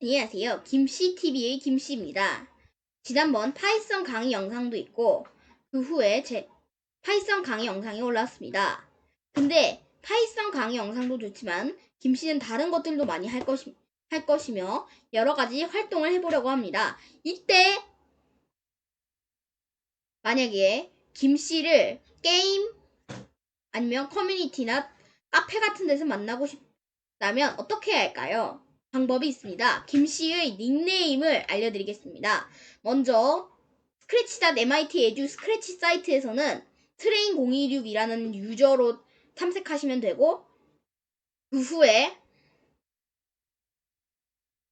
안녕하세요. 김씨TV의 김씨입니다. 지난번 파이썬 강의 영상도 있고, 그 후에 제 파이썬 강의 영상이 올라왔습니다. 근데 파이썬 강의 영상도 좋지만, 김씨는 다른 것들도 많이 할, 것이, 할 것이며, 여러 가지 활동을 해보려고 합니다. 이때, 만약에 김씨를 게임, 아니면 커뮤니티나 카페 같은 데서 만나고 싶다면 어떻게 해야 할까요? 방법이 있습니다. 김 씨의 닉네임을 알려드리겠습니다. 먼저 scratch.mit edu 스크래치 사이트에서는 트레인026이라는 유저로 탐색하시면 되고 그 후에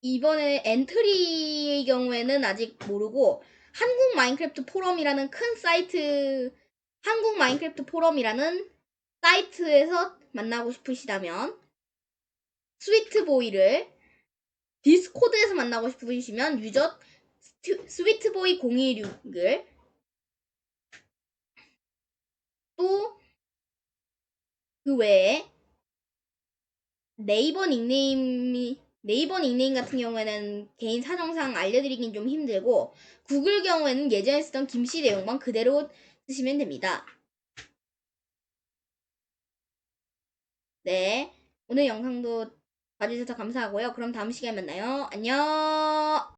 이번에 엔트리의 경우에는 아직 모르고 한국 마인크래프트 포럼이라는 큰 사이트 한국 마인크래프트 포럼이라는 사이트에서 만나고 싶으시다면 스위트보이를 코드에서 만나고 싶으시면 유저 스위트보이 016을 또 그 외에 네이버 닉네임이 네이버 닉네임 같은 경우에는 개인 사정상 알려드리긴 좀 힘들고 구글 경우에는 예전에 쓰던 김씨 내용만 그대로 쓰시면 됩니다. 네, 오늘 영상도 봐주셔서 감사하고요. 그럼 다음 시간에 만나요. 안녕!